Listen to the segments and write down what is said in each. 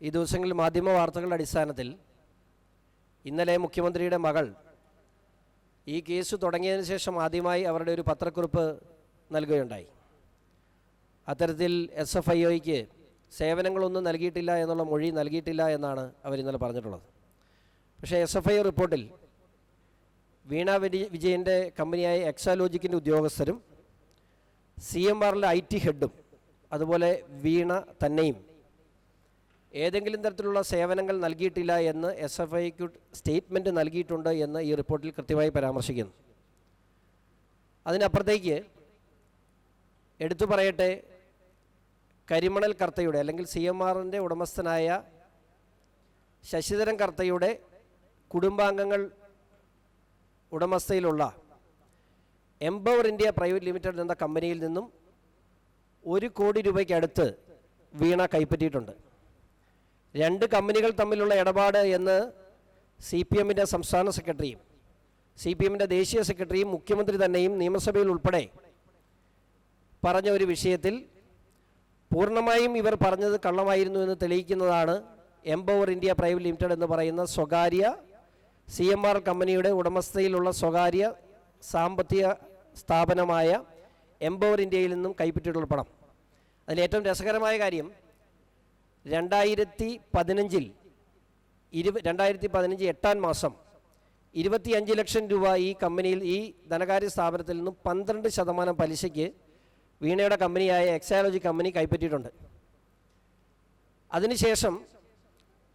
ഈ ദിവസങ്ങളിൽ മാധ്യമ വാർത്തകളുടെ അടിസ്ഥാനത്തിൽ ഇന്നലെ മുഖ്യമന്ത്രിയുടെ മകൾ ഈ കേസ് തുടങ്ങിയതിന് ശേഷം ആദ്യമായി അവരുടെ ഒരു പത്രക്കുറിപ്പ് നൽകുകയുണ്ടായി. അത്തരത്തിൽ എസ് എഫ് ഐ ഒയ്ക്ക് സേവനങ്ങളൊന്നും നൽകിയിട്ടില്ല എന്നുള്ള മൊഴി നൽകിയിട്ടില്ല എന്നാണ് അവർ ഇന്നലെ പറഞ്ഞിട്ടുള്ളത്. പക്ഷേ എസ് എഫ് ഐ റിപ്പോർട്ടിൽ വീണ വിജയ വിജയന്റെ കമ്പനിയായ എക്സാലോജിക്കിന്റെ ഉദ്യോഗസ്ഥരും സി എം ആറിലെ ഐ ടി ഹെഡും അതുപോലെ വീണ തന്നെയും ഏതെങ്കിലും തരത്തിലുള്ള സേവനങ്ങൾ നൽകിയിട്ടില്ല എന്ന് എസ് എഫ് ഐക്ക് സ്റ്റേറ്റ്മെന്റ് നൽകിയിട്ടുണ്ട് എന്ന് ഈ റിപ്പോർട്ടിൽ കൃത്യമായി പരാമർശിക്കുന്നു. അതിനപ്പുറത്തേക്ക് എടുത്തു പറയട്ടെ കരിമണൽ കർത്തയുടെ അല്ലെങ്കിൽ സി എം ആറിന്റെ ഉടമസ്ഥനായ ശശിധരൻ കർത്തയുടെ കുടുംബാംഗങ്ങൾ ഉടമസ്ഥയിലുള്ള എംപവർ ഇന്ത്യ പ്രൈവറ്റ് ലിമിറ്റഡ് എന്ന കമ്പനിയിൽ നിന്നും ഒരു കോടി രൂപയ്ക്കടുത്ത് വീണ കൈപ്പറ്റിയിട്ടുണ്ട്. രണ്ട് കമ്പനികൾ തമ്മിലുള്ള ഇടപാട് എന്ന് സി പി എമ്മിന്റെ സംസ്ഥാന സെക്രട്ടറിയും സി പി എമ്മിന്റെ ദേശീയ സെക്രട്ടറിയും മുഖ്യമന്ത്രി തന്നെയും നിയമസഭയിൽ ഉൾപ്പെടെ പറഞ്ഞ ഒരു വിഷയത്തിൽ പൂർണമായും ഇവർ പറഞ്ഞത് കള്ളമായിരുന്നു എന്ന് തെളിയിക്കുന്നതാണ് എംപവർ ഇന്ത്യ പ്രൈവറ്റ് ലിമിറ്റഡ് എന്ന് പറയുന്ന സ്വകാര്യ സി എം ആർ കമ്പനിയുടെ ഉടമസ്ഥയിലുള്ള സ്വകാര്യ സാമ്പത്തിക സ്ഥാപനമായ എംപവർ ഇന്ത്യയിൽ നിന്നും കൈപ്പറ്റിയിട്ടുള്ള പണം. അതിൽ ഏറ്റവും രസകരമായ കാര്യം രണ്ടായിരത്തി പതിനഞ്ചിൽ ഇരുപ രണ്ടായിരത്തി പതിനഞ്ച് എട്ടാം മാസം ഇരുപത്തിയഞ്ച് ലക്ഷം രൂപ ഈ കമ്പനിയിൽ ഈ ധനകാര്യ സ്ഥാപനത്തിൽ നിന്നും പന്ത്രണ്ട് ശതമാനം പലിശയ്ക്ക് വീണയുടെ കമ്പനിയായ എക്സയോളജി കമ്പനി കൈപ്പറ്റിയിട്ടുണ്ട്. അതിനുശേഷം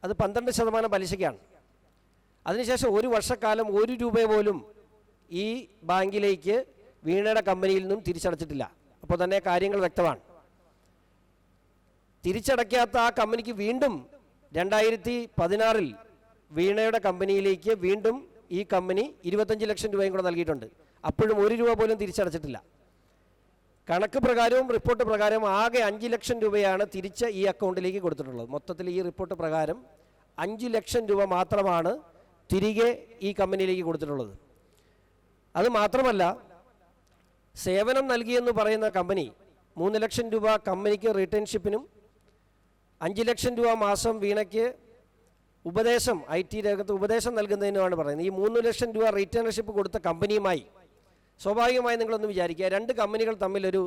അത് പന്ത്രണ്ട് ശതമാനം പലിശയ്ക്കാണ്. അതിനുശേഷം ഒരു വർഷക്കാലം ഒരു രൂപ പോലും ഈ ബാങ്കിലേക്ക് വീണയുടെ കമ്പനിയിൽ നിന്നും തിരിച്ചടച്ചിട്ടില്ല. അപ്പോൾ തന്നെ കാര്യങ്ങൾ വ്യക്തമാണ്. തിരിച്ചടയ്ക്കാത്ത ആ കമ്പനിക്ക് വീണ്ടും രണ്ടായിരത്തി പതിനാറിൽ വീണയുടെ കമ്പനിയിലേക്ക് വീണ്ടും ഈ കമ്പനി ഇരുപത്തഞ്ച് ലക്ഷം രൂപയും കൂടെ നൽകിയിട്ടുണ്ട്. അപ്പോഴും ഒരു രൂപ പോലും തിരിച്ചടച്ചിട്ടില്ല. കണക്ക് പ്രകാരവും റിപ്പോർട്ട് പ്രകാരവും ആകെ അഞ്ച് ലക്ഷം രൂപയാണ് തിരിച്ച് ഈ അക്കൗണ്ടിലേക്ക് കൊടുത്തിട്ടുള്ളത്. മൊത്തത്തിൽ ഈ റിപ്പോർട്ട് പ്രകാരം അഞ്ച് ലക്ഷം രൂപ മാത്രമാണ് തിരികെ ഈ കമ്പനിയിലേക്ക് കൊടുത്തിട്ടുള്ളത്. അത് മാത്രമല്ല സേവനം നൽകിയെന്ന് പറയുന്ന കമ്പനി മൂന്ന് ലക്ഷം രൂപ കമ്പനിക്ക് റിട്ടേൺഷിപ്പിനും അഞ്ച് ലക്ഷം രൂപ മാസം വീണയ്ക്ക് ഉപദേശം ഐ ടി രംഗത്ത് ഉപദേശം നൽകുന്നതിനുമാണ് പറയുന്നത്. ഈ മൂന്ന് ലക്ഷം രൂപ റിട്ടേണർഷിപ്പ് കൊടുത്ത കമ്പനിയുമായി സ്വാഭാവികമായി നിങ്ങളൊന്ന് വിചാരിക്കുക. രണ്ട് കമ്പനികൾ തമ്മിലൊരു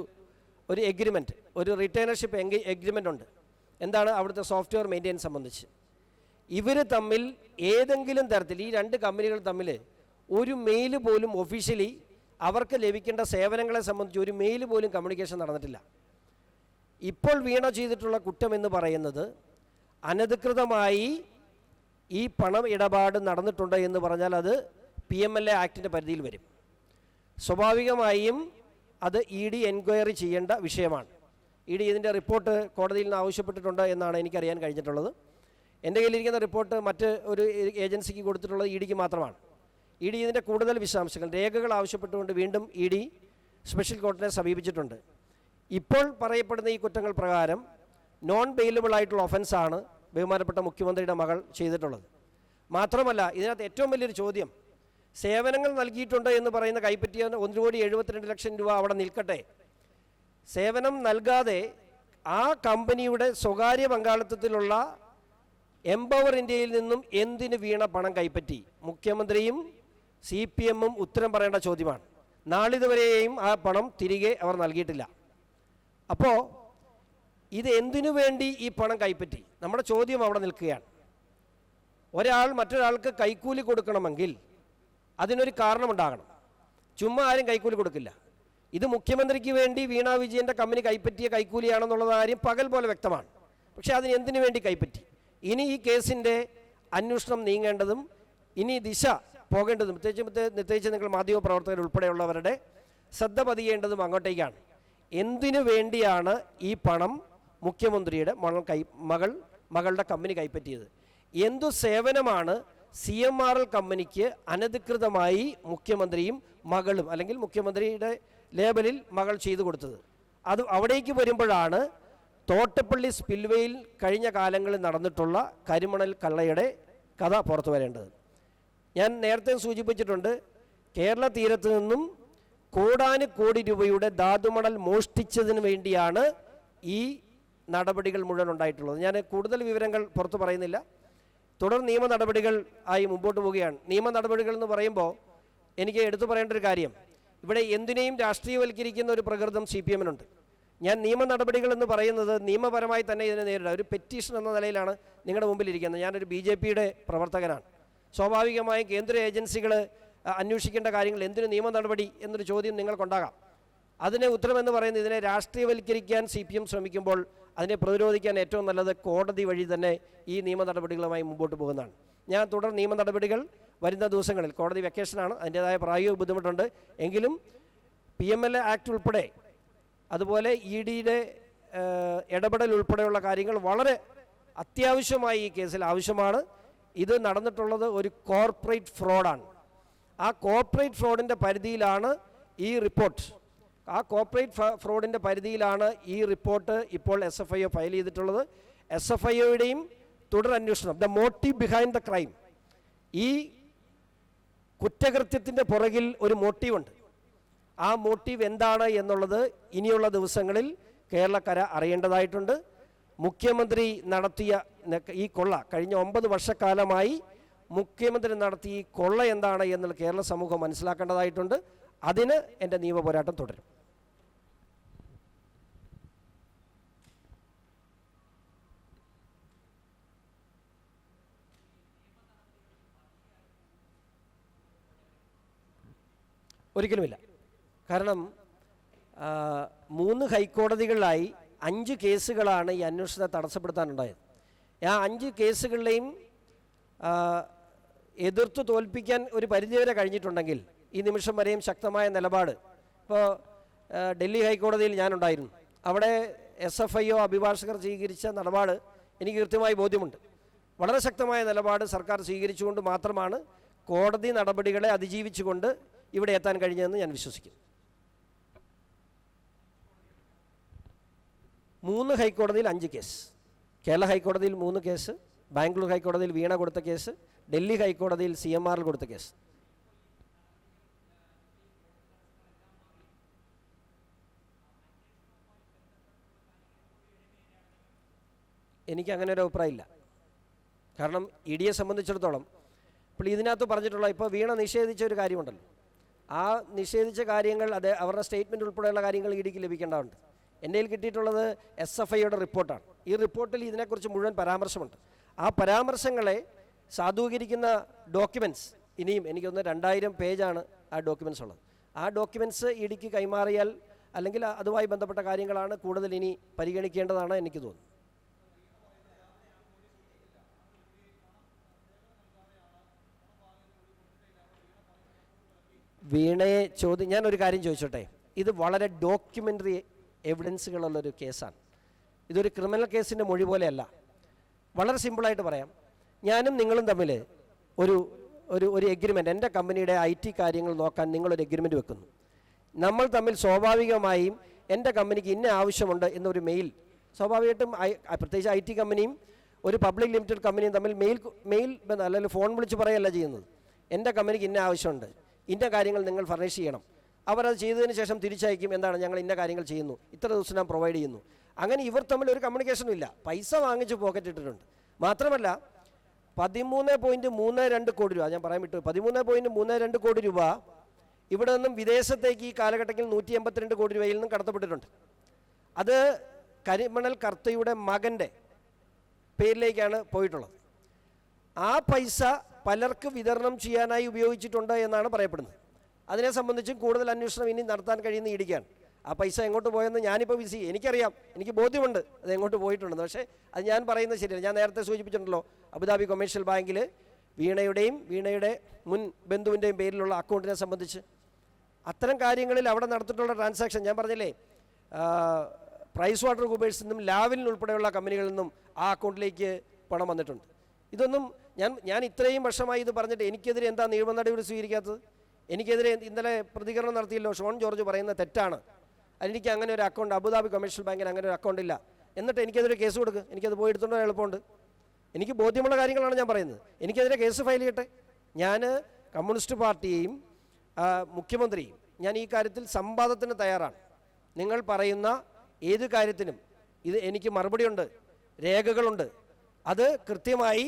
ഒരു എഗ്രിമെന്റ് ഒരു റിട്ടേണർഷിപ്പ് എങ്കി എഗ്രിമെന്റ് ഉണ്ട്. എന്താണ് അവിടുത്തെ സോഫ്റ്റ്വെയർ മെയിന്റെനൻസ് സംബന്ധിച്ച്? ഇവർ തമ്മിൽ ഏതെങ്കിലും തരത്തിൽ ഈ രണ്ട് കമ്പനികൾ തമ്മിൽ ഒരു മെയിൽ പോലും ഒഫീഷ്യലി അവർക്ക് ലഭിക്കേണ്ട സേവനങ്ങളെ സംബന്ധിച്ച് ഒരു മെയിൽ പോലും കമ്മ്യൂണിക്കേഷൻ നടന്നിട്ടില്ല. ഇപ്പോൾ വീണ ചെയ്തിട്ടുള്ള കുറ്റം എന്ന് പറയുന്നത് അനധികൃതമായി ഈ പണം ഇടപാട് നടന്നിട്ടുണ്ട് എന്ന് പറഞ്ഞാൽ അത് പി എം എൽ എ ആക്ടിന്റെ പരിധിയിൽ വരും. സ്വാഭാവികമായും അത് ഇ ഡി എൻക്വയറി ചെയ്യേണ്ട വിഷയമാണ്. ഇ ഡി ഇതിന്റെ റിപ്പോർട്ട് കോടതിയിൽ നിന്ന് ആവശ്യപ്പെട്ടിട്ടുണ്ട് എന്നാണ് എനിക്കറിയാൻ കഴിഞ്ഞിട്ടുള്ളത്. എന്റെ കയ്യിലിരിക്കുന്ന റിപ്പോർട്ട് മറ്റ് ഒരു ഏജൻസിക്ക് കൊടുത്തിട്ടുള്ളത് ഇ ഡിക്ക് മാത്രമാണ്. ഇ ഡി ഇതിന്റെ കൂടുതൽ വിശദാംശങ്ങൾ രേഖകൾ ആവശ്യപ്പെട്ടുകൊണ്ട് വീണ്ടും ഇ ഡി സ്പെഷ്യൽ കോർട്ടിനെ സമീപിച്ചിട്ടുണ്ട്. ഇപ്പോൾ പറയപ്പെടുന്ന ഈ കുറ്റങ്ങൾ പ്രകാരം നോൺ ബെയിലബിൾ ആയിട്ടുള്ള ഒഫൻസാണ് ബഹുമാനപ്പെട്ട മുഖ്യമന്ത്രിയുടെ മകൾ ചെയ്തിട്ടുള്ളത്. മാത്രമല്ല ഇതിനകത്ത് ഏറ്റവും വലിയൊരു ചോദ്യം സേവനങ്ങൾ നൽകിയിട്ടുണ്ട് എന്ന് പറയുന്ന കൈപ്പറ്റിയ ഒന്ന് കോടി എഴുപത്തിരണ്ട് ലക്ഷം രൂപ അവിടെ നിൽക്കട്ടെ. സേവനം നൽകാതെ ആ കമ്പനിയുടെ സ്വകാര്യ പങ്കാളിത്തത്തിലുള്ള എംപവർ ഇന്ത്യയിൽ നിന്നും എന്തിന് വീണ പണം കൈപ്പറ്റി? മുഖ്യമന്ത്രിയും സി പി എമ്മും ഉത്തരം പറയേണ്ട ചോദ്യമാണ്. നാളിതുവരെയും ആ പണം തിരികെ അവർ നൽകിയിട്ടില്ല. അപ്പോൾ ഇത് എന്തിനു വേണ്ടി ഈ പണം കൈപ്പറ്റി? നമ്മുടെ ചോദ്യം അവിടെ നിൽക്കുകയാണ്. ഒരാൾ മറ്റൊരാൾക്ക് കൈക്കൂലി കൊടുക്കണമെങ്കിൽ അതിനൊരു കാരണമുണ്ടാകണം. ചുമ്മാ ആരും കൈക്കൂലി കൊടുക്കില്ല. ഇത് മുഖ്യമന്ത്രിക്ക് വേണ്ടി വീണ വിജയന്റെ കമ്പനി കൈപ്പറ്റിയ കൈക്കൂലിയാണെന്നുള്ളത് കാര്യം പകൽ പോലെ വ്യക്തമാണ്. പക്ഷേ അതിന് എന്തിനു വേണ്ടി കൈപ്പറ്റി? ഇനി ഈ കേസിന്റെ അന്വേഷണം നീങ്ങേണ്ടതും ഇനി ദിശ പോകേണ്ടതും പ്രത്യേകിച്ച് പ്രത്യേകിച്ച് നിങ്ങൾ മാധ്യമ പ്രവർത്തകർ ഉൾപ്പെടെയുള്ളവരുടെ ശ്രദ്ധ പതിയേണ്ടതും അങ്ങോട്ടേക്കാണ്. എന്തിനു വേണ്ടിയാണ് ഈ പണം മുഖ്യമന്ത്രിയുടെ മകൾ കൈ മകൾ മകളുടെ കമ്പനി കൈപ്പറ്റിയത്? എന്തു സേവനമാണ് സി എം ആർ എൽ കമ്പനിക്ക് അനധികൃതമായി മുഖ്യമന്ത്രിയും മകളും അല്ലെങ്കിൽ മുഖ്യമന്ത്രിയുടെ ലേബലിൽ മകൾ ചെയ്തു കൊടുത്തത്? അത് അവിടേക്ക് വരുമ്പോഴാണ് തോട്ടപ്പള്ളി സ്പിൽവേയിൽ കഴിഞ്ഞ കാലങ്ങളിൽ നടന്നിട്ടുള്ള കരിമണൽ കള്ളയുടെ കഥ പുറത്തു വരേണ്ടത്. ഞാൻ നേരത്തെ സൂചിപ്പിച്ചിട്ടുണ്ട് കേരള തീരത്ത് നിന്നും കോടാനുകോടി രൂപയുടെ ധാതുമണൽ മോഷ്ടിച്ചതിന് വേണ്ടിയാണ് ഈ നടപടികൾ മുഴുവൻ ഉണ്ടായിട്ടുള്ളത്. ഞാൻ കൂടുതൽ വിവരങ്ങൾ പുറത്തു പറയുന്നില്ല. തുടർ നിയമ നടപടികൾ ആയി മുമ്പോട്ട് പോവുകയാണ്. നിയമ നടപടികൾ എന്ന് പറയുമ്പോൾ എനിക്ക് എടുത്തു പറയേണ്ട ഒരു കാര്യം. ഇവിടെ എന്തിനേയും രാഷ്ട്രീയവൽക്കരിക്കുന്ന ഒരു പ്രകൃതം സി പി എമ്മിനുണ്ട്. ഞാൻ നിയമ നടപടികൾ എന്ന് പറയുന്നത് നിയമപരമായി തന്നെ ഇതിനെ നേരിടുക ഒരു പെറ്റീഷൻ എന്ന നിലയിലാണ് നിങ്ങളുടെ മുമ്പിൽ ഇരിക്കുന്നത്. ഞാനൊരു ബി ജെ പിയുടെ പ്രവർത്തകനാണ്. സ്വാഭാവികമായും കേന്ദ്ര ഏജൻസികൾ അന്വേഷിക്കേണ്ട കാര്യങ്ങൾ എന്തിനു നിയമ നടപടി എന്നൊരു ചോദ്യം നിങ്ങൾക്കുണ്ടാകാം. അതിന് ഉത്തരമെന്ന് പറയുന്നത് ഇതിനെ രാഷ്ട്രീയവൽക്കരിക്കാൻ സി പി എം ശ്രമിക്കുമ്പോൾ അതിനെ പ്രതിരോധിക്കാൻ ഏറ്റവും നല്ലത് കോടതി വഴി തന്നെ ഈ നിയമ നടപടികളുമായി മുമ്പോട്ട് പോകുന്നതാണ്. ഞാൻ തുടർ നിയമ നടപടികൾ വരുന്ന ദിവസങ്ങളിൽ കോടതി വെക്കേഷനാണ് അതിന്റേതായ പ്രായോഗിക ബുദ്ധിമുട്ടുണ്ട്. എങ്കിലും P M L A act ഉൾപ്പെടെ അതുപോലെ ഇ ഡിയുടെ ഇടപെടൽ ഉൾപ്പെടെയുള്ള കാര്യങ്ങൾ വളരെ അത്യാവശ്യമായി ഈ കേസിൽ ആവശ്യമാണ്. ഇത് നടന്നിട്ടുള്ളത് ഒരു കോർപ്പറേറ്റ് ഫ്രോഡാണ്. ആ കോർപ്പറേറ്റ് ഫ്രോഡിന്റെ പരിധിയിലാണ് ഈ റിപ്പോർട്ട് ആ കോർപ്പറേറ്റ് ഫ്രോഡിന്റെ പരിധിയിലാണ് ഈ റിപ്പോർട്ട് ഇപ്പോൾ S F I O file ചെയ്തിട്ടുള്ളത്. എസ് എഫ് ഐ ഒയുടെയും തുടർ അന്വേഷണം the motive behind the crime ഈ കുറ്റകൃത്യത്തിന്റെ പുറകിൽ ഒരു മോട്ടീവുണ്ട് ആ മോട്ടീവ് എന്താണ് എന്നുള്ളത് ഇനിയുള്ള ദിവസങ്ങളിൽ കേരളക്കര അറിയേണ്ടതായിട്ടുണ്ട്. മുഖ്യമന്ത്രി നടത്തിയ ഈ കൊള്ള കഴിഞ്ഞ ഒമ്പത് വർഷക്കാലമായി മുഖ്യമന്ത്രി നടത്തി ഈ കൊള്ള എന്താണ് എന്നുള്ള കേരള സമൂഹം മനസ്സിലാക്കേണ്ടതായിട്ടുണ്ട്. അതിന് എന്റെ നിയമ പോരാട്ടം തുടരും. ഒരിക്കലുമില്ല. കാരണം മൂന്ന് ഹൈക്കോടതികളിലായി അഞ്ച് കേസുകളാണ് ഈ അന്വേഷണത്തെ തടസ്സപ്പെടുത്താനുണ്ടായത്. ആ അഞ്ച് കേസുകളിലെയും എതിർത്ത് തോൽപ്പിക്കാൻ ഒരു പരിധിവരെ കഴിഞ്ഞിട്ടുണ്ടെങ്കിൽ ഈ നിമിഷം വരെയും ശക്തമായ നിലപാട്. ഇപ്പോൾ ഡൽഹി ഹൈക്കോടതിയിൽ ഞാനുണ്ടായിരുന്നു. അവിടെ എസ് എഫ് ഐ ഒ അഭിഭാഷകർ സ്വീകരിച്ച നിലപാട് എനിക്ക് കൃത്യമായി ബോധ്യമുണ്ട്. വളരെ ശക്തമായ നിലപാട് സർക്കാർ സ്വീകരിച്ചുകൊണ്ട് മാത്രമാണ് കോടതി നടപടികളെ അതിജീവിച്ചുകൊണ്ട് ഇവിടെ എത്താൻ കഴിഞ്ഞതെന്ന് ഞാൻ വിശ്വസിക്കുന്നു. മൂന്ന് ഹൈക്കോടതിയിൽ അഞ്ച് കേസ്. കേരള ഹൈക്കോടതിയിൽ മൂന്ന് കേസ് ബാംഗ്ലൂർ ഹൈക്കോടതിയിൽ വീണ കൊടുത്ത കേസ് ഡൽഹി ഹൈക്കോടതിയിൽ സി എം ആറിൽ കൊടുത്ത കേസ്. എനിക്ക് അങ്ങനെ ഒരു അഭിപ്രായമില്ല. കാരണം ഇ ഡിയെ സംബന്ധിച്ചിടത്തോളം ഇപ്പോൾ ഇതിനകത്ത് പറഞ്ഞിട്ടുള്ള ഇപ്പോൾ വീണ നിഷേധിച്ച ഒരു കാര്യമുണ്ടല്ലോ. ആ നിഷേധിച്ച കാര്യങ്ങൾ അത് അവരുടെ സ്റ്റേറ്റ്മെന്റ് ഉൾപ്പെടെയുള്ള കാര്യങ്ങൾ ഇ ഡിക്ക് ലഭിക്കേണ്ടതുണ്ട്. എന്റെ കിട്ടിയിട്ടുള്ളത് എസ് എഫ് ഐയുടെ റിപ്പോർട്ടാണ്. ഈ റിപ്പോർട്ടിൽ ഇതിനെക്കുറിച്ച് മുഴുവൻ പരാമർശമുണ്ട്. ആ പരാമർശങ്ങളെ സാധൂകരിക്കുന്ന ഡോക്യുമെന്റ്സ് ഇനിയും എനിക്കൊന്ന് രണ്ടായിരം പേജാണ് ആ ഡോക്യുമെന്റ്സ് ഉള്ളത്. ആ ഡോക്യുമെന്റ്സ് ഇ ഡിക്ക് കൈമാറിയാൽ അല്ലെങ്കിൽ അതുമായി ബന്ധപ്പെട്ട കാര്യങ്ങളാണ് കൂടുതൽ ഇനി പരിഗണിക്കേണ്ടതാണ് എനിക്ക് തോന്നുന്നു വീണയെ ചോദ്യം ഞാനൊരു കാര്യം ചോദിച്ചോട്ടെ. ഇത് വളരെ ഡോക്യുമെന്ററി എവിഡൻസുകളുള്ളൊരു കേസാണ്. ഇതൊരു ക്രിമിനൽ കേസിന്റെ മൊഴി പോലെയല്ല. വളരെ സിമ്പിളായിട്ട് പറയാം. ഞാനും നിങ്ങളും തമ്മിൽ ഒരു ഒരു ഒരു എഗ്രിമെന്റ് എന്റെ കമ്പനിയുടെ ഐ ടി കാര്യങ്ങൾ നോക്കാൻ നിങ്ങളൊരു എഗ്രിമെന്റ് വെക്കുന്നു. നമ്മൾ തമ്മിൽ സ്വാഭാവികമായും എന്റെ കമ്പനിക്ക് ഇന്ന ആവശ്യമുണ്ട് എന്നൊരു മെയിൽ സ്വാഭാവികമായിട്ടും ഐ- പ്രത്യേകിച്ച് ഐ ടി കമ്പനിയും ഒരു പബ്ലിക് ലിമിറ്റഡ് കമ്പനിയും തമ്മിൽ മെയിൽ മെയിൽ അല്ലെങ്കിൽ ഫോൺ വിളിച്ച് പറയല്ല ചെയ്യുന്നത്. എന്റെ കമ്പനിക്ക് ഇന്ന ആവശ്യമുണ്ട്. ഇന്ന കാര്യങ്ങൾ നിങ്ങൾ ഫർണിഷ് ചെയ്യണം. അവരത് ചെയ്തതിന് ശേഷം തിരിച്ചയക്കും എന്താണ് ഞങ്ങൾ ഇന്ന കാര്യങ്ങൾ ചെയ്യുന്നു. ഇത്ര ദിവസം ഞാൻ പ്രൊവൈഡ് ചെയ്യുന്നു. അങ്ങനെ ഇവർ തമ്മിൽ ഒരു കമ്മ്യൂണിക്കേഷനും ഇല്ല. പൈസ വാങ്ങിച്ച് പോക്കറ്റ് ഇട്ടിട്ടുണ്ട്. മാത്രമല്ല പതിമൂന്ന് പോയിന്റ് മൂന്ന് രണ്ട് കോടി രൂപ. ഞാൻ പറയാൻ വിട്ടു. പതിമൂന്ന് പോയിന്റ് മൂന്ന് രണ്ട് കോടി രൂപ ഇവിടെ നിന്നും വിദേശത്തേക്ക് ഈ കാലഘട്ടത്തിൽ നൂറ്റി എൺപത്തിരണ്ട് കോടി രൂപയിൽ നിന്നും കടത്തപ്പെട്ടിട്ടുണ്ട്. അത് കരിമണൽ കർത്തയുടെ മകന്റെ പേരിലേക്കാണ് പോയിട്ടുള്ളത്. ആ പൈസ പലർക്ക് വിതരണം ചെയ്യാനായി ഉപയോഗിച്ചിട്ടുണ്ട് എന്നാണ് പറയപ്പെടുന്നത്. അതിനെ സംബന്ധിച്ചും കൂടുതൽ അന്വേഷണം ഇനി നടത്താൻ കഴിയുന്ന ഇടിക്കാണ് ആ പൈസ എങ്ങോട്ട് പോയെന്ന് ഞാനിപ്പോൾ വിസി എനിക്കറിയാം. എനിക്ക് ബോധ്യമുണ്ട് അത് എങ്ങോട്ട് പോയിട്ടുണ്ടെന്ന്. പക്ഷേ അത് ഞാൻ പറയുന്നത് ശരിയാണ് ഞാൻ നേരത്തെ സൂചിപ്പിച്ചിട്ടുണ്ടല്ലോ അബുദാബി കൊമേഴ്ഷ്യൽ ബാങ്കിൽ വീണയുടെയും വീണയുടെ മുൻ ബന്ധുവിന്റെയും പേരിലുള്ള അക്കൗണ്ടിനെ സംബന്ധിച്ച് അത്തരം കാര്യങ്ങളിൽ അവിടെ നടത്തിയിട്ടുള്ള ട്രാൻസാക്ഷൻ ഞാൻ പറഞ്ഞില്ലേ പ്രൈസ് വാട്ടർ കൂപ്പേഴ്സിൽ നിന്നും ലാവിൽ ഉൾപ്പെടെയുള്ള കമ്പനികളിൽ നിന്നും ആ അക്കൗണ്ടിലേക്ക് പണം വന്നിട്ടുണ്ട്. ഇതൊന്നും ഞാൻ ഞാൻ ഇത്രയും വർഷമായി ഇത് പറഞ്ഞിട്ട് എനിക്കെതിരെ എന്താ നിയമ നടപടി സ്വീകരിക്കാത്തത്? എനിക്കെതിരെ ഇന്നലെ പ്രതികരണം നടത്തിയല്ലോ ഷോൺ ജോർജ് പറയുന്ന തെറ്റാണ്. എനിക്ക് അങ്ങനെ ഒരു അക്കൗണ്ട് അബുദാബി കൊമേഴ്ഷ്യൽ ബാങ്കിൽ അങ്ങനെ ഒരു അക്കൗണ്ട് ഇല്ല. എന്നിട്ട് എനിക്കതൊരു കേസ് കൊടുക്കുക എനിക്കത് പോയി എടുത്തുകൊണ്ട് എളുപ്പമുണ്ട്. എനിക്ക് ബോധ്യമുള്ള കാര്യങ്ങളാണ് ഞാൻ പറയുന്നത്. എനിക്കെതിരെ കേസ് ഫയൽ ചെയ്യട്ടെ? ഞാൻ കമ്മ്യൂണിസ്റ്റ് പാർട്ടിയെയും മുഖ്യമന്ത്രിയും ഞാൻ ഈ കാര്യത്തിൽ സംവാദത്തിന് തയ്യാറാണ്. നിങ്ങൾ പറയുന്ന ഏത് കാര്യത്തിനും ഇത് എനിക്ക് മറുപടിയുണ്ട്. രേഖകളുണ്ട്. അത് കൃത്യമായി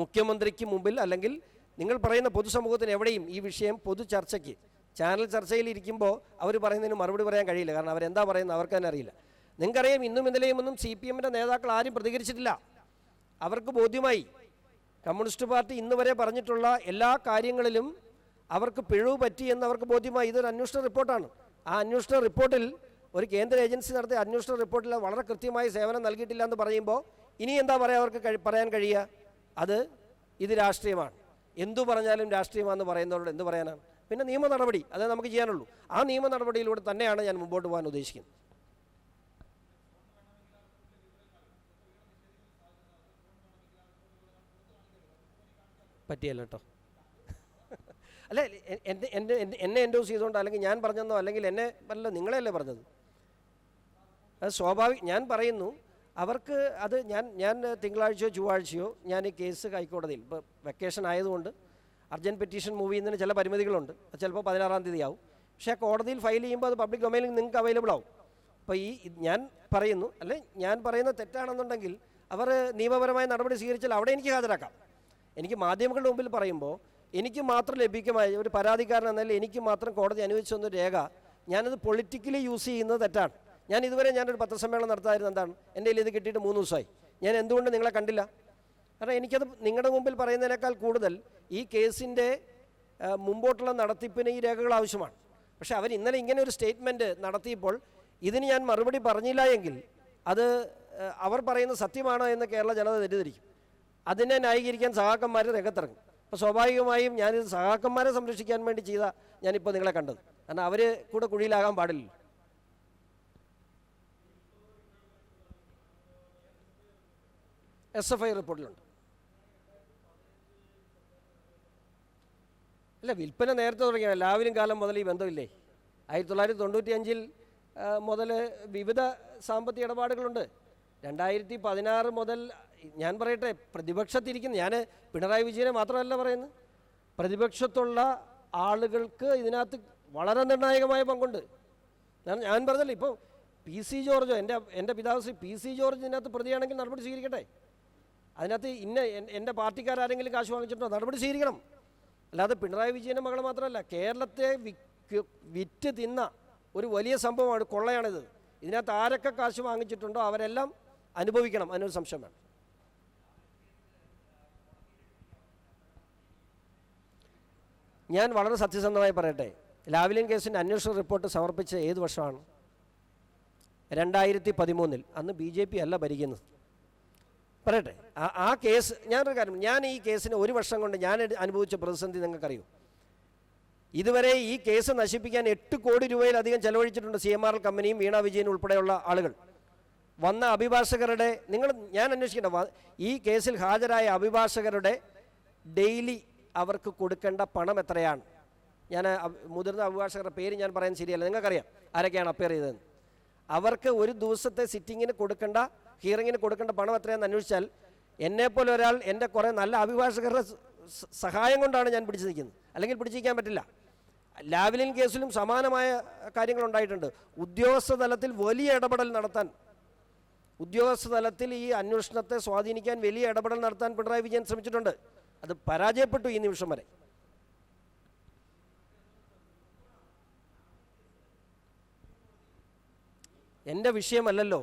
മുഖ്യമന്ത്രിക്ക് മുമ്പിൽ അല്ലെങ്കിൽ നിങ്ങൾ പറയുന്ന പൊതുസമൂഹത്തിന് എവിടെയും ഈ വിഷയം പൊതു ചർച്ചയ്ക്ക് ചാനൽ ചർച്ചയിൽ ഇരിക്കുമ്പോൾ അവർ പറയുന്നതിന് മറുപടി പറയാൻ കഴിയില്ല. കാരണം അവരെന്താ പറയുന്നത് അവർക്ക് തന്നെ അറിയില്ല. നിങ്ങൾക്കറിയാം ഇന്നും ഇന്നലെയും ഒന്നും സി പി എമ്മിന്റെ നേതാക്കൾ ആരും പ്രതികരിച്ചിട്ടില്ല. അവർക്ക് ബോധ്യമായി. കമ്മ്യൂണിസ്റ്റ് പാർട്ടി ഇന്ന് വരെ പറഞ്ഞിട്ടുള്ള എല്ലാ കാര്യങ്ങളിലും അവർക്ക് പിഴവ് പറ്റി എന്ന് അവർക്ക് ബോധ്യമായി. ഇതൊരു അന്വേഷണ റിപ്പോർട്ടാണ്. ആ അന്വേഷണ റിപ്പോർട്ടിൽ ഒരു കേന്ദ്ര ഏജൻസി നടത്തിയ അന്വേഷണ റിപ്പോർട്ടിൽ വളരെ കൃത്യമായി സേവനം നൽകിയിട്ടില്ല എന്ന് പറയുമ്പോൾ ഇനി എന്താ പറയുക അവർക്ക് പറയാൻ കഴിയുക? അത് ഇത് രാഷ്ട്രീയമാണ്. എന്തു പറഞ്ഞാലും രാഷ്ട്രീയമാണെന്ന് പറയുന്നവരോട് എന്ത് പറയാനാണ്? പിന്നെ നിയമ നടപടി അതേ നമുക്ക് ചെയ്യാനുള്ളൂ. ആ നിയമ നടപടിയിലൂടെ തന്നെയാണ് ഞാൻ മുമ്പോട്ട് പോകാൻ ഉദ്ദേശിക്കുന്നത്. പറ്റിയല്ല കേട്ടോ അല്ല എന്റെ എന്റെ- എന്നെ എൻഡോസ് ചെയ്തുകൊണ്ട് അല്ലെങ്കിൽ ഞാൻ പറഞ്ഞെന്നോ അല്ലെങ്കിൽ എന്നെ അല്ല നിങ്ങളെയല്ലേ പറഞ്ഞത്? അത് സ്വാഭാവിക ഞാൻ പറയുന്നു അവർക്ക് അത് ഞാൻ ഞാൻ തിങ്കളാഴ്ചയോ ചൊവ്വാഴ്ചയോ ഞാൻ ഈ കേസ് ഹൈക്കോടതിയിൽ ഇപ്പോൾ വെക്കേഷൻ ആയതുകൊണ്ട് അർജന്റ് പെറ്റീഷൻ മൂവ് ചെയ്യുന്നതിന് ചില പരിമിതികളുണ്ട്. അത് ചിലപ്പോൾ പതിനാറാം തീയതി ആവും പക്ഷേ കോടതിയിൽ ഫയൽ ചെയ്യുമ്പോൾ അത് പബ്ലിക് ഡൊമൈനിൽ നിങ്ങൾക്ക് അവൈലബിൾ ആവും. അപ്പോൾ ഈ ഞാൻ പറയുന്നു അല്ലെ ഞാൻ പറയുന്ന തെറ്റാണെന്നുണ്ടെങ്കിൽ അവർ നിയമപരമായ നടപടി സ്വീകരിച്ചാൽ അവിടെ എനിക്ക് ഹാജരാക്കാം. എനിക്ക് മാധ്യമങ്ങളുടെ മുമ്പിൽ പറയുമ്പോൾ എനിക്ക് മാത്രം ലഭിക്കുമായ ഒരു പരാതിക്കാരൻ എന്നല്ല എനിക്ക് മാത്രം കോടതി അനുവദിച്ചു തന്ന രേഖ ഞാനത് പൊളിറ്റിക്കലി യൂസ് ചെയ്യുന്നത് തെറ്റാണ്. ഞാൻ ഇതുവരെ ഞാനൊരു പത്രസമ്മേളനം നടത്താതിരുന്നത് എന്താണ്? എന്റെ കയ്യിൽ ഇത് കിട്ടിയിട്ട് മൂന്ന് ദിവസമായി. ഞാൻ എന്തുകൊണ്ട് നിങ്ങളെ കണ്ടില്ല? കാരണം എനിക്കത് നിങ്ങളുടെ മുമ്പിൽ പറയുന്നതിനേക്കാൾ കൂടുതൽ ഈ കേസിന്റെ മുമ്പോട്ടുള്ള നടത്തിപ്പിന് ഈ രേഖകൾ ആവശ്യമാണ്. പക്ഷേ അവർ ഇന്നലെ ഇങ്ങനെ ഒരു സ്റ്റേറ്റ്മെന്റ് നടത്തിയപ്പോൾ ഇതിന് ഞാൻ മറുപടി പറഞ്ഞില്ല എങ്കിൽ അത് അവർ പറയുന്ന സത്യമാണോ എന്ന് കേരള ജനത തെറ്റിദ്ധരിക്കും. അതിനെ ന്യായീകരിക്കാൻ സഹാക്കന്മാർ രംഗത്തിറങ്ങും. അപ്പോൾ സ്വാഭാവികമായും ഞാനിത് സഹാക്കന്മാരെ സംരക്ഷിക്കാൻ വേണ്ടി ചെയ്ത ഞാനിപ്പോൾ നിങ്ങളെ കണ്ടത്. കാരണം അവർ കൂടെ കുഴിയിലാകാൻ പാടില്ല. എസ് എഫ് ഐ റിപ്പോർട്ടിലുണ്ട്. അല്ല വിൽപ്പന നേരത്തെ തുടങ്ങിയ ലാവിലും കാലം മുതൽ ഈ ബന്ധമില്ലേ? ആയിരത്തി തൊള്ളായിരത്തി തൊണ്ണൂറ്റി അഞ്ചിൽ മുതൽ വിവിധ സാമ്പത്തിക ഇടപാടുകളുണ്ട്. രണ്ടായിരത്തി പതിനാറ് മുതൽ ഞാൻ പറയട്ടെ പ്രതിപക്ഷത്തിരിക്കുന്ന. ഞാൻ പിണറായി വിജയനെ മാത്രമല്ല പറയുന്നത്. പ്രതിപക്ഷത്തുള്ള ആളുകൾക്ക് ഇതിനകത്ത് വളരെ നിർണായകമായ പങ്കുണ്ട്. ഞാൻ ഞാൻ പറഞ്ഞല്ലോ ഇപ്പോൾ പി സി ജോർജോ എന്റെ എന്റെ പിതാവ് ശ്രീ പി സി ജോർജ് ഇതിനകത്ത് പ്രതിയാണെങ്കിൽ നടപടി സ്വീകരിക്കട്ടെ? അതിനകത്ത് ഇന്ന എൻ- എന്റെ പാർട്ടിക്കാരെങ്കിലും കാശ് വാങ്ങിച്ചിട്ടുണ്ടോ? നടപടി സ്വീകരിക്കണം. അല്ലാതെ പിണറായി വിജയന്റെ മകൾ മാത്രമല്ല കേരളത്തെ വിറ്റ് തിന്ന ഒരു വലിയ സംഭവമാണ് കൊള്ളയാണിത്. ഇതിനകത്ത് ആരൊക്കെ കാശ് വാങ്ങിച്ചിട്ടുണ്ടോ അവരെല്ലാം അനുഭവിക്കണം അതിനൊരു സംശയം വേണം. ഞാൻ വളരെ സത്യസന്ധമായി പറയട്ടെ ലാവ്ലിൻ കേസിന്റെ അന്വേഷണ റിപ്പോർട്ട് സമർപ്പിച്ച ഏത് വർഷമാണ്? രണ്ടായിരത്തി പതിമൂന്നിൽ. അന്ന് ബി ജെ പി അല്ല ഭരിക്കുന്നത്. പറയട്ടെ. ആ കേസ് ഞാനൊരു കാര്യം ഞാൻ ഈ കേസിന് ഒരു വർഷം കൊണ്ട് ഞാൻ അനുഭവിച്ച പ്രതിസന്ധി നിങ്ങൾക്കറിയൂ? ഇതുവരെ ഈ കേസ് നശിപ്പിക്കാൻ എട്ട് കോടി രൂപയിലധികം ചെലവഴിച്ചിട്ടുണ്ട് സി എം ആർ കമ്പനിയും വീണ വിജയൻ ഉൾപ്പെടെയുള്ള ആളുകൾ. വന്ന അഭിഭാഷകരുടെ നിങ്ങൾ ഞാൻ അന്വേഷിക്കേണ്ട ഈ കേസിൽ ഹാജരായ അഭിഭാഷകരുടെ ഡെയിലി അവർക്ക് കൊടുക്കേണ്ട പണം എത്രയാണ്? ഞാൻ മുതിർന്ന അഭിഭാഷകരുടെ പേര് ഞാൻ പറയാൻ ശരിയല്ല. നിങ്ങൾക്കറിയാം ആരൊക്കെയാണ് അപ്പയർ ചെയ്തതെന്ന്. അവർക്ക് ഒരു ദിവസത്തെ സിറ്റിങ്ങിന് കൊടുക്കേണ്ട ഹിയറിങ്ങിന് കൊടുക്കേണ്ട പണം എത്രയാണെന്ന് അന്വേഷിച്ചാൽ എന്നെപ്പോലെ ഒരാൾ എന്റെ കുറേ നല്ല അഭിഭാഷകരുടെ സഹായം കൊണ്ടാണ് ഞാൻ പിടിച്ചു നിൽക്കുന്നത് അല്ലെങ്കിൽ പിടിച്ചിരിക്കാൻ പറ്റില്ല. ലാവലിൻ കേസിലും സമാനമായ കാര്യങ്ങൾ ഉണ്ടായിട്ടുണ്ട്. ഉദ്യോഗസ്ഥ തലത്തിൽ വലിയ ഇടപെടൽ നടത്താൻ ഉദ്യോഗസ്ഥ തലത്തിൽ ഈ അന്വേഷണത്തെ സ്വാധീനിക്കാൻ വലിയ ഇടപെടൽ നടത്താൻ പിണറായി വിജയൻ ശ്രമിച്ചിട്ടുണ്ട്. അത് പരാജയപ്പെട്ടു ഈ നിമിഷം വരെ. എന്റെ വിഷയമല്ലല്ലോ.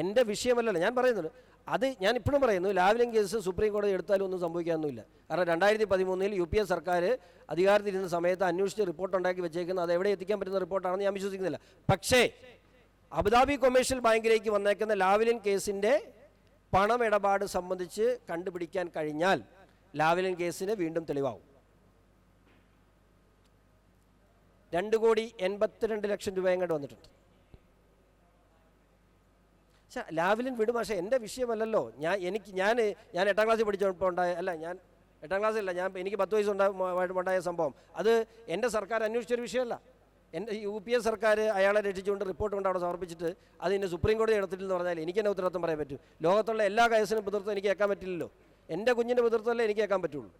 എന്റെ വിഷയമല്ലല്ലോ ഞാൻ പറയുന്നത്. അത് ഞാൻ ഇപ്പോഴും പറയുന്നു ലാവ്ലിൻ കേസ് സുപ്രീം കോടതി എടുത്താലും ഒന്നും സംഭവിക്കാനൊന്നുമില്ല. കാരണം രണ്ടായിരത്തി പതിമൂന്നിൽ യു പി എ സർക്കാർ അധികാരത്തിലിരുന്ന സമയത്ത് അന്വേഷിച്ച് റിപ്പോർട്ട് ഉണ്ടാക്കി അത് എവിടെ എത്തിക്കാൻ പറ്റുന്ന റിപ്പോർട്ടാണെന്ന് ഞാൻ വിശ്വസിക്കുന്നില്ല. പക്ഷേ അബുദാബി കൊമേഴ്ഷ്യൽ ബാങ്കിലേക്ക് വന്നേക്കുന്ന ലാവ്ലിൻ കേസിന്റെ പണമിടപാട് സംബന്ധിച്ച് കണ്ടുപിടിക്കാൻ കഴിഞ്ഞാൽ ലാവ്ലിൻ കേസിന് വീണ്ടും തെളിവാകും രണ്ട് കോടി എൺപത്തിരണ്ട് ലക്ഷം രൂപ എങ്ങോട്ട് വന്നിട്ടുണ്ട്. ലാവലിൻ വിടും. പക്ഷേ എന്റെ വിഷയമല്ലല്ലോ. ഞാൻ എനിക്ക് ഞാൻ ഞാൻ എട്ടാം ക്ലാസ്സിൽ പഠിച്ചപ്പോൾ ഉണ്ടായ അല്ല ഞാൻ എട്ടാം ക്ലാസ്സിലല്ല ഞാൻ എനിക്ക് പത്ത് വയസ്സുണ്ടായ ഉണ്ടായ സംഭവം. അത് എന്റെ സർക്കാർ അന്വേഷിച്ചൊരു വിഷയമല്ല. എന്റെ യു പി എ സർക്കാർ അയാളെ രക്ഷിച്ചുകൊണ്ട് റിപ്പോർട്ട് കൊണ്ട് അവിടെ സമർപ്പിച്ചിട്ട് അത് ഇന്ന് സുപ്രീം കോടതി എടുത്തിട്ടില്ലെന്ന് പറഞ്ഞാൽ എനിക്ക് എന്നെ ഉത്തരവാദിത്വം പറയാൻ പറ്റും. ലോകത്തുള്ള എല്ലാ കേസിനും പിതൃത്വം എനിക്ക് കേൾക്കാൻ പറ്റില്ലല്ലോ. എന്റെ കുഞ്ഞിന്റെ പിതൃത്വമല്ലേ എനിക്ക് കേൾക്കാൻ പറ്റുള്ളൂ.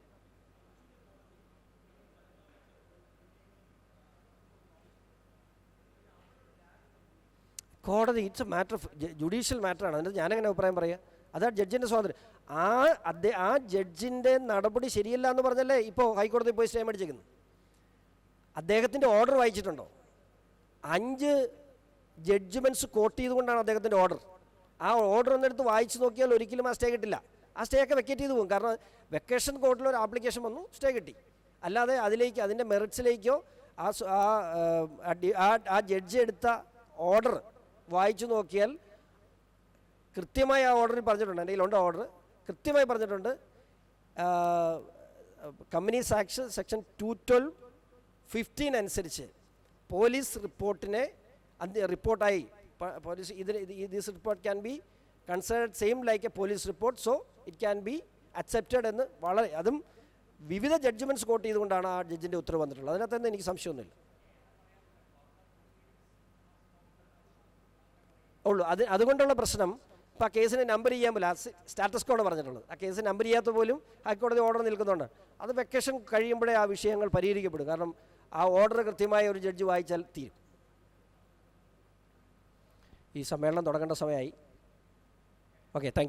കോടതി it's a matter of judicial മാറ്ററാണ് അതിന്റെ ഞാനെങ്ങനെ അഭിപ്രായം പറയുക അതാണ് ജഡ്ജിന്റെ സ്വാതന്ത്ര്യം. ആ അദ്ദേഹം ആ ജഡ്ജിന്റെ നടപടി ശരിയല്ല എന്ന് പറഞ്ഞല്ലേ ഇപ്പോൾ ഹൈക്കോടതി പോയി സ്റ്റേ മേടിച്ചേക്കുന്നു അദ്ദേഹത്തിന്റെ ഓർഡർ വായിച്ചിട്ടുണ്ടോ? അഞ്ച് ജഡ്ജ്മെന്റ്സ് കോട്ട് ചെയ്തുകൊണ്ടാണ് അദ്ദേഹത്തിന്റെ ഓർഡർ ആ ഓർഡർ ഒന്നെടുത്ത് വായിച്ചു നോക്കിയാൽ ഒരിക്കലും ആ സ്റ്റേ കിട്ടില്ല. ആ സ്റ്റേ ഒക്കെ വെക്കേറ്റ് ചെയ്ത് പോകും. കാരണം വെക്കേഷൻ കോർട്ടിൽ ഒരു ആപ്ലിക്കേഷൻ വന്നു സ്റ്റേ കിട്ടി. അല്ലാതെ അതിലേക്ക് അതിന്റെ മെറിറ്റ്സിലേക്കോ ആ ആ ജഡ്ജി എടുത്ത ഓർഡർ വായിച്ചു നോക്കിയാൽ കൃത്യമായി ആ ഓർഡറിൽ പറഞ്ഞിട്ടുണ്ട്. എന്റെ കയ്യിലുണ്ട് ഓർഡർ കൃത്യമായി പറഞ്ഞിട്ടുണ്ട്. Companies act section two twelve fifteen അനുസരിച്ച് പോലീസ് റിപ്പോർട്ടിനെ റിപ്പോർട്ടായി. പോലീസ് ഇതിന് this report can be considered same like a police report so it can be accepted എന്ന് വളരെ അതും വിവിധ ജഡ്ജ്മെന്റ്സ് കോട്ട് ചെയ്തുകൊണ്ടാണ് ആ ജഡ്ജിന്റെ ഉത്തരവ് വന്നിട്ടുള്ളത്. അതിനകത്ത് എനിക്ക് സംശയമൊന്നുമില്ല. ഉള്ളൂ. അത് അതുകൊണ്ടുള്ള പ്രശ്നം ഇപ്പോൾ ആ കേസിന് നമ്പർ ചെയ്യാൻ പോലും സ്റ്റാറ്റസ് കോഡ് പറഞ്ഞിട്ടുള്ളത്. ആ കേസ് നമ്പർ ചെയ്യാത്ത പോലും ഹൈക്കോടതി ഓർഡർ നിൽക്കുന്നുണ്ട് അത് വെക്കേഷൻ കഴിയുമ്പോഴേ ആ വിഷയങ്ങൾ പരിഹരിക്കപ്പെടും. കാരണം ആ ഓർഡർ കൃത്യമായ ഒരു ജഡ്ജ് വായിച്ചാൽ തീരും. ഈ സമ്മേളനം തുടങ്ങേണ്ട സമയമായി. Okay thank